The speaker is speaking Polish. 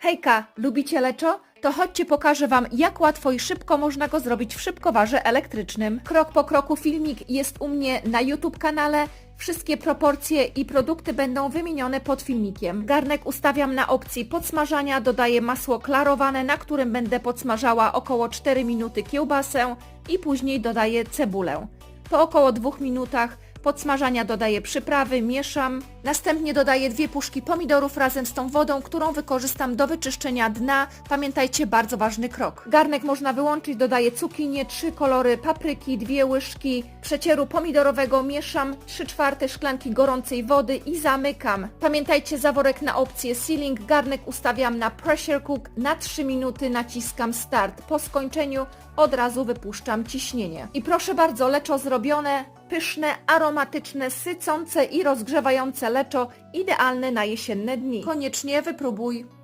Hejka, lubicie leczo? To chodźcie pokażę Wam, jak łatwo i szybko można go zrobić w szybkowarze elektrycznym. Krok po kroku filmik jest u mnie na YouTube kanale. Wszystkie proporcje i produkty będą wymienione pod filmikiem. Garnek ustawiam na opcji podsmażania, dodaję masło klarowane, na którym będę podsmażała około 4 minuty kiełbasę i później dodaję cebulę. Po około dwóch minutach podsmażania dodaję przyprawy, mieszam. Następnie dodaję dwie puszki pomidorów razem z tą wodą, którą wykorzystam do wyczyszczenia dna. Pamiętajcie, bardzo ważny krok. Garnek można wyłączyć, dodaję cukinię, trzy kolory papryki, dwie łyżki przecieru pomidorowego, mieszam 3 czwarte szklanki gorącej wody i zamykam. Pamiętajcie, zaworek na opcję sealing, garnek ustawiam na pressure cook, na 3 minuty naciskam start. Po skończeniu od razu wypuszczam ciśnienie. I proszę bardzo, leczo zrobione, pyszne, aromatyczne, sycące i rozgrzewające leczo, idealne na jesienne dni. Koniecznie wypróbuj.